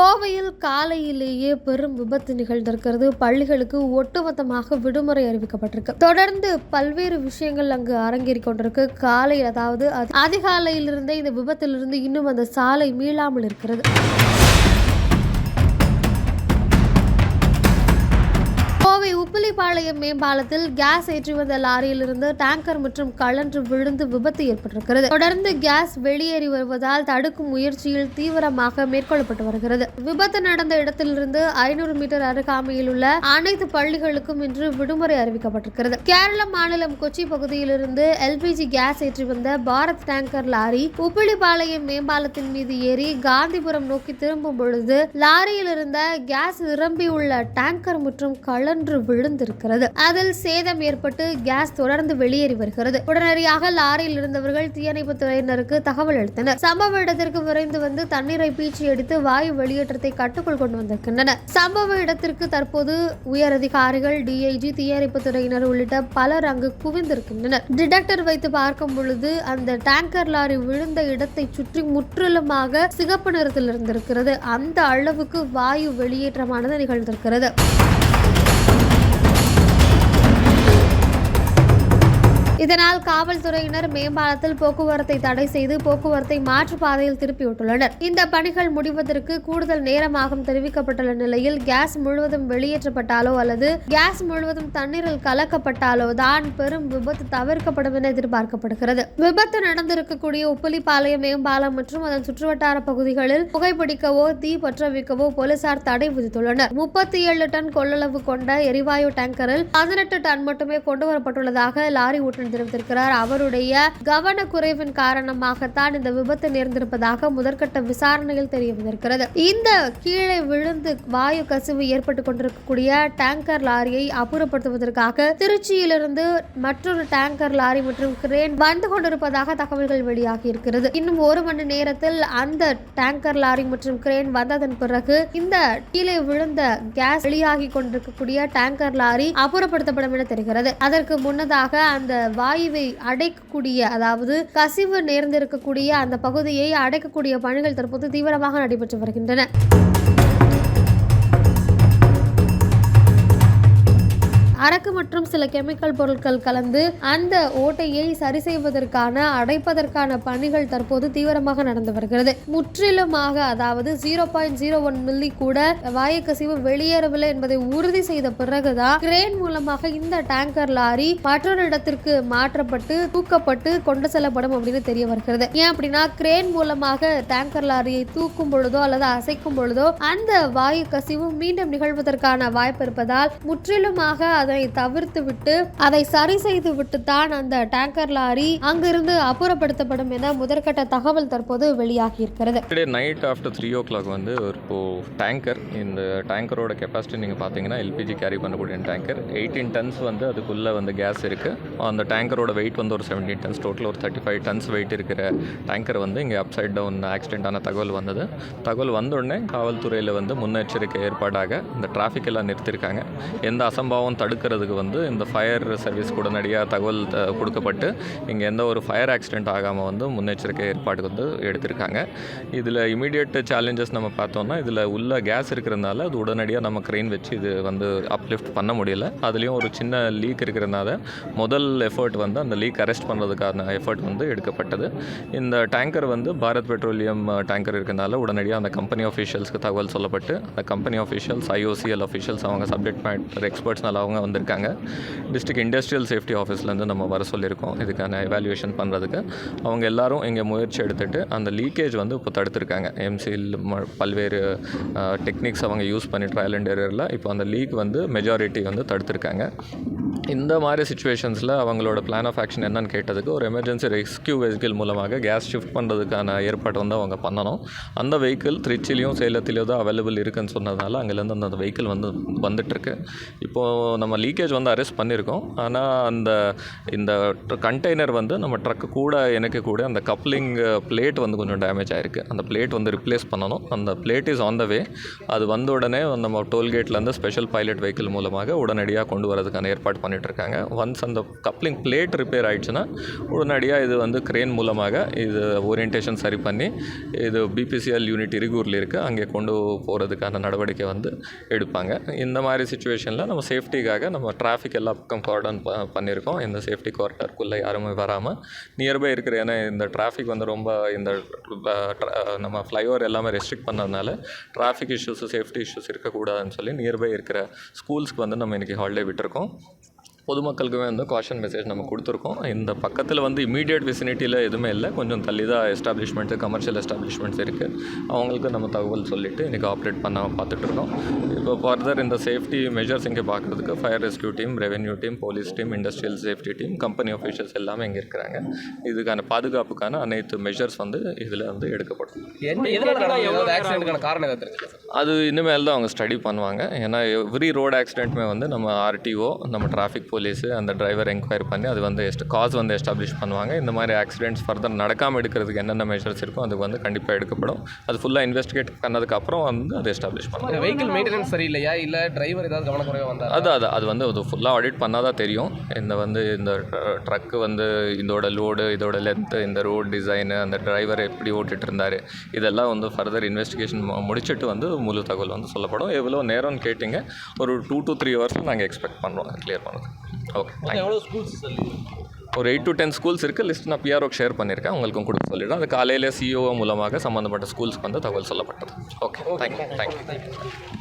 கோவையில் காலையிலேயே பெரும் விபத்து நிகழ்ந்திருக்கிறது. பள்ளிகளுக்கு ஒட்டுமொத்தமாக விடுமுறை அறிவிக்கப்பட்டிருக்கு. தொடர்ந்து பல்வேறு விஷயங்கள் அங்கு அரங்கேறி கொண்டிருக்கு. காலையில் அதாவது அதிகாலையிலிருந்தே இந்த விபத்திலிருந்து இன்னும் அந்த சாலை மீளாமல் இருக்கிறது. கோவை மேம்பாலத்தில் கேஸ் ஏற்றி வந்த லாரியிலிருந்து டேங்கர் மற்றும் கழன்று விழுந்து விபத்து ஏற்பட்டிருக்கிறது. தொடர்ந்து கேஸ் வெளியேறி வருவதால் தடுக்கும் முயற்சியில் தீவிரமாக மேற்கொள்ளப்பட்டு வருகிறது. விபத்து நடந்த இடத்திலிருந்து ஐநூறு மீட்டர் அருகாமையில் உள்ள அனைத்து பள்ளிகளுக்கும் இன்று விடுமுறை அறிவிக்கப்பட்டிருக்கிறது. கேரள மாநிலம் கொச்சி பகுதியிலிருந்து எல்பிஜி கேஸ் ஏற்றி வந்த பாரத் டேங்கர் லாரி உப்பிலிபாளையம் மேம்பாலத்தின் மீது ஏறி காந்திபுரம் நோக்கி திரும்பும் பொழுது லாரியில் இருந்த கேஸ் நிரம்பியுள்ள டேங்கர் மற்றும் கழன்று இருக்கிறது. அதில் சேதம் ஏற்பட்டு கேஸ் தொடர்ந்து வெளியேறி வருகிறது. உடனடியாக லாரியில் இருந்தவர்கள் தீயணைப்பு துறையினருக்கு தகவல் அளித்தனர். சம்பவ இடத்திற்கு விரைந்து வந்து தண்ணீரை பீச்சி எடுத்து வாயு வெளியேற்றத்தை கட்டுக்குள் கொண்டு வந்திருக்கின்றனர். சம்பவ இடத்திற்கு தற்போது உயர் அதிகாரிகள் டிஐஜி தீயணைப்பு துறையினர் உள்ளிட்ட பலர் அங்கு குவிந்திருக்கின்றனர். டிடெக்டர் வைத்து பார்க்கும் பொழுது அந்த டேங்கர் லாரி விழுந்த இடத்தை சுற்றி முற்றிலுமாக சிகப்பு நிறத்தில் இருந்திருக்கிறது. அந்த அளவுக்கு வாயு வெளியேற்றமானது நிகழ்ந்திருக்கிறது. இதனால் காவல்துறையினர் மேம்பாலத்தில் போக்குவரத்தை தடை செய்து போக்குவரத்தை மாற்று பாதையில் திருப்பிவிட்டுள்ளனர். இந்த பணிகள் முடிவதற்கு கூடுதல் நேரமாகும் தெரிவிக்கப்பட்டுள்ள நிலையில் கேஸ் முழுவதும் வெளியேற்றப்பட்டாலோ அல்லது கேஸ் முழுவதும் தண்ணீரில் கலக்கப்பட்டாலோ தான் பெரும் விபத்து தவிர்க்கப்படும் என எதிர்பார்க்கப்படுகிறது. விபத்து நடந்திருக்கக்கூடிய உப்பிலிப்பாளையம் மேம்பாலம் மற்றும் அதன் சுற்றுவட்டார பகுதிகளில் புகைப்பிடிக்கவோ தீ பற்ற வைக்கவோ போலீசார் தடை விதித்துள்ளனர். முப்பத்தி ஏழு டன் கொள்ளளவு கொண்ட எரிவாயு டேங்கரில் பதினெட்டு டன் மட்டுமே கொண்டு வரப்பட்டுள்ளதாக லாரி ஓட்டுநர் தெரிவித்திருக்கிறார் அவருடைய கவனக்குறைவின் காரணமாகத்தான் இந்த விபத்து நேர்ந்திருப்பதாக முதற்கட்ட விசாரணையில் தெரிய வந்திருக்கிறது இந்த கீழே விழுந்து வாயு கசிவு ஏற்பட்டு கொண்டிருக்கக்கூடிய டேங்கர் லாரியை அப்புறப்படுத்துவதற்காக திருச்சியிலிருந்து மற்றொரு டேங்கர் லாரி மற்றும் கிரேன் வந்து கொண்டிருப்பதாக தகவல்கள் வெளியாகி இருக்கிறது இன்னும் ஒரு மணி நேரத்தில் அந்த டேங்கர் லாரி மற்றும் கிரேன் வந்ததன் பிறகு இந்த கீழே விழுந்த கேஸ் வெளியாகி கொண்டிருக்கக்கூடிய டேங்கர் லாரி அப்புறப்படுத்தப்படும் என தெரிகிறது. அதற்கு முன்னதாக அந்த வாயுவை அடைக்கக்கூடிய அதாவது கசிவு நேர்ந்திருக்கக்கூடிய அந்த பகுதியை அடைக்கக்கூடிய பணிகள் தற்போது தீவிரமாக நடைபெற்று வருகின்றன. அரக்கு மற்றும் சில கெமிக்கல் பொருட்கள் கலந்து அந்த ஓட்டையை சரி செய்வதற்கான அடைப்பதற்கான பணிகள் தற்போது தீவிரமாக நடந்து வருகிறது. முற்றிலுமாக அதாவது zero point zero one milli கூட வாயு கசிவு வெளியேறவில்லை என்பதை உறுதி செய்த பிறகுதான் கிரேன் மூலமாக இந்த டேங்கர் லாரி மற்றொரு இடத்திற்கு மாற்றப்பட்டு தூக்கப்பட்டு கொண்டு செல்லப்படும் அப்படின்னு தெரிய வருகிறது. ஏன் அப்படின்னா கிரேன் மூலமாக டேங்கர் லாரியை தூக்கும் பொழுதோ அல்லது அசைக்கும் பொழுதோ அந்த வாயு கசிவு மீண்டும் நிகழ்வதற்கான வாய்ப்பு இருப்பதால் முற்றிலுமாக அது தவிர்த்து விட்டு அதை சரி செய்து விட்டு தான் அந்த டேங்கர் லாரி அங்கிருந்து அப்புறப்படுத்தப்படும் என முதற்கட்ட தகவல் தற்போது வெளியாகி இருக்கிறது night after three o'clock வந்து ஒரு டேங்கர் இந்த டேங்கரோட கெப்பாசிட்டி நீங்கள் பார்த்தீங்கன்னா எல்பிஜி கேரி பண்ணக்கூடிய டேங்கர் எயிட்டீன் டன்ஸ் வந்து அதுக்குள்ளே வந்து கேஸ் இருக்குது அந்த டேங்கரோட வெயிட் வந்து ஒரு செவன்டீன் டன்ஸ் டோட்டல் ஒரு தேர்ட்டி ஃபைவ் டன்ஸ் வெயிட் இருக்கிற டேங்கர் வந்து இங்கே அப்சைட் டவுன் ஆக்சிடென்ட்டான தகவல் வந்தது. தகவல் வந்தோடனே காவல்துறையில் வந்து முன்னெச்சரிக்கை ஏற்பாடாக இந்த டிராஃபிக் எல்லாம் நிறுத்தியிருக்காங்க எந்த அசம்பாவம் தடுக்கிறதுக்கு வந்து இந்த ஃபயர் சர்வீஸ் உடனடியாக தகவல் த- கொடுக்கப்பட்டு இங்கே எந்த ஒரு ஃபயர் ஆக்சிடென்ட் ஆகாமல் வந்து முன்னெச்சரிக்கை ஏற்பாடு வந்து எடுத்திருக்காங்க. இதில் இமீடியட் சேலஞ்சஸ் நம்ம பார்த்தோம்னா இதில் உள்ள கேஸ் இருக்கிறதுனால அது உடனடியாக நம்ம க்ரெயின் வச்சு இது வந்து அப்லிஃப்ட் பண்ண முடியல. அதுலேயும் ஒரு சின்ன லீக் இருக்கிறதுனால முதல் எஃபர்ட் வந்து அந்த லீக் அரெஸ்ட் பண்ணுறதுக்கான எஃபர்ட் வந்து எடுக்கப்பட்டது. இந்த டேங்கர் வந்து பாரத் பெட்ரோலியம் டேங்கர் இருக்கிறதுனால உடனடியாக அந்த கம்பெனி ஆஃபீஷியல்ஸ்க்கு தகவல் சொல்லப்பட்டு அந்த கம்பெனி ஆஃபீஷியல்ஸ் ஐஓசிஎல் ஆஃபீஷியல்ஸ் அவங்க சப்ஜெக்ட் மேட்டர் எக்ஸ்பர்ட்ஸ்னால அவங்க வந்திருக்காங்க. டிஸ்ட்ரிக்ட் இண்டஸ்ட்ரியல் சேஃப்டி ஆஃபீஸ்லேருந்து நம்ம வர சொல்லியிருக்கோம். இதுக்கான எவாலுவேஷன் பண்ணுறதுக்கு அவங்க எல்லாரும் இங்கே முயற்சி எடுத்துட்டு அந்த லீக்கேஜ் வந்து இப்போ தடுத்திருக்காங்க. எம்சியில் பல்வேறு டெக்னிக்ஸ் அவங்க யூஸ் பண்ணி ட்ரையல் அண்ட் எரரில் இப்போ அந்த லீக் வந்து மெஜாரிட்டி வந்து தடுத்திருக்காங்க. இந்த மாதிரி சுச்சுவேஷன்ஸில் அவங்களோட பிளான் ஆஃப் ஆக்ஷன் என்னன்னு கேட்டதுக்கு ஒரு எமர்ஜென்சி ரெஸ்கியூ வெஹிக்கிள் மூலமாக கேஸ் ஷிஃப்ட் பண்ணுறதுக்கான ஏற்பாடு வந்து அவங்க பண்ணணும். அந்த வெஹிக்கிள் திருச்சிலையும் சேலத்திலையும் தான் அவைலபிள் இருக்குன்னு சொன்னதுனால அங்கேருந்து அந்த வெஹிக்கிள் வந்து வந்துட்டுருக்கு. இப்போது நம்ம லீக்கேஜ் வந்து அரெஸ்ட் பண்ணியிருக்கோம். ஆனால் அந்த இந்த கண்டெய்னர் வந்து நம்ம ட்ரக்கு கூட எனக்கு கூட அந்த கப்ளிங் பிளேட் வந்து கொஞ்சம் டேமேஜ் ஆகிருக்கு அந்த பிளேட் வந்து ரிப்ளேஸ் பண்ணணும். அந்த plate is on the way அது வந்த உடனே நம்ம டோல்கேட்லேருந்து ஸ்பெஷல் பைலட் வெஹிக்கிள் மூலமாக உடனடியாக கொண்டு வரதுக்கான ஏற்பாடு ஆப்ரேட் இருக்காங்க ஒன்ஸ் அந்த கப்ளிங் பிளேட் ரிப்பேர் ஆகிடுச்சுன்னா உடனடியாக இது வந்து கிரேன் மூலமாக இது ஓரியன்டேஷன் சரி பண்ணி இது பிபிசிஎல் யூனிட் இருகூரில் இருக்குது அங்கே கொண்டு போகிறதுக்கான நடவடிக்கை வந்து எடுப்பாங்க. இந்த மாதிரி சுச்சுவேஷனில் நம்ம சேஃப்டிக்காக நம்ம டிராஃபிக் எல்லா பக்கம் கார்டன் ப பண்ணியிருக்கோம். இந்த சேஃப்டி கார்டருக்குள்ளே யாருமே வராமல் நியர்பை இருக்கிற ஏன்னா இந்த டிராஃபிக் வந்து ரொம்ப இந்த நம்ம ஃப்ளைஓவர் எல்லாமே ரெஸ்ட்ரிக்ட் பண்ணதுனால டிராஃபிக் இஷ்யூஸ் சேஃப்டி இஷ்யூஸ் இருக்கக்கூடாதுன்னு சொல்லி நியர்பை இருக்கிற ஸ்கூல்ஸ்க்கு வந்து நம்ம இன்றைக்கி ஹாலிடே விட்டுருக்கோம். பொதுமக்களுக்குமே வந்து காஷன் மெசேஜ் நம்ம கொடுத்துருக்கோம். இந்த பக்கத்தில் வந்து இமீடியட் விசினிட்டியில் எதுவுமே இல்லை. கொஞ்சம் தள்ளி தான் எஸ்டாப்ளிஷ்மெண்ட்ஸு கமர்ஷியல் எஸ்டாப்ளிஷ்மெண்ட்ஸ் இருக்குது அவங்களுக்கு நம்ம தகவல் சொல்லிவிட்டு இன்றைக்கி ஆப்ரேட் பண்ண பார்த்துட்ருக்கோம் இப்போ ஃபர்தர் இந்த சேஃப்டி மெஷர்ஸ் இங்கே பார்க்குறதுக்கு fire rescue team revenue team police team industrial safety team company officials எல்லாமே இங்கே இருக்கிறாங்க. இதுக்கான பாதுகாப்புக்கான அனைத்து மெஷர்ஸ் வந்து இதில் வந்து எடுக்கப்படும். காரணம் எதாவது அது இனிமேல் தான் அவங்க ஸ்டடி பண்ணுவாங்க. ஏன்னா எவ்ரி ரோடு ஆக்சிடென்ட்மே வந்து நம்ம ஆர்டிஓ நம்ம டிராஃபிக் போலீஸு அந்த டிரைவர் என்கொயரி பண்ணி அது வந்து எஸ்ட் காஸ் வந்து எஸ்டாப்ளிஷ் பண்ணுவாங்க. இந்த மாதிரி ஆக்சிடென்ட்ஸ் ஃபர்தர் நடக்காமல் எடுக்கிறதுக்கு என்னென்ன மெஷர்ஸ் இருக்கோ அது வந்து கண்டிப்பாக எடுக்கப்படும். அது ஃபுல்லாக இன்வெஸ்டிகேட் பண்ணதுக்கப்புறம் வந்து அதை எஸ்டாப்ளிஷ் பண்ணுவாங்க வெஹிக்கிள் மெயின்டெனன்ஸ் சரியில்லையா? இல்லை டிரைவர் ஏதாவது கவனக்குறைவாக வந்தாரா அது அது அது வந்து அது ஃபுல்லாக ஆடிட் பண்ணால் தான் தெரியும். இந்த வந்து இந்த ட்ரக்கு வந்து இதோட லோடு இதோட லென்த்து இந்த ரோட் டிசைனு அந்த டிரைவர் எப்படி ஓட்டிகிட்டு இருந்தார் இதெல்லாம் வந்து ஃபர்தர் இன்வெஸ்டிகேஷன் முடிச்சுட்டு வந்து முழு தகவல் வந்து சொல்லப்படும். எவ்வளோ நேரம்னு கேட்டிங்க. ஒரு டூ to த்ரீ ஹவர்ஸில் நாங்கள் எக்ஸ்பெக்ட் பண்ணுறோம் கிளியர் பண்ணது. ஓகே எவ்வளோ ஸ்கூல்ஸ் ஒரு எயிட் to டென் ஸ்கூல்ஸ் இருக்குது லிஸ்ட் நான் பிஆர்ஓக்கு ஷேர் பண்ணியிருக்கேன் உங்களுக்கும் கொடுக்க சொல்லிடுறேன். அது காலையில் சிஓ மூலமாக சம்மந்தப்பட்ட ஸ்கூல்ஸ்க்கு வந்து தகவல் சொல்லப்பட்டது. Okay thank you thank you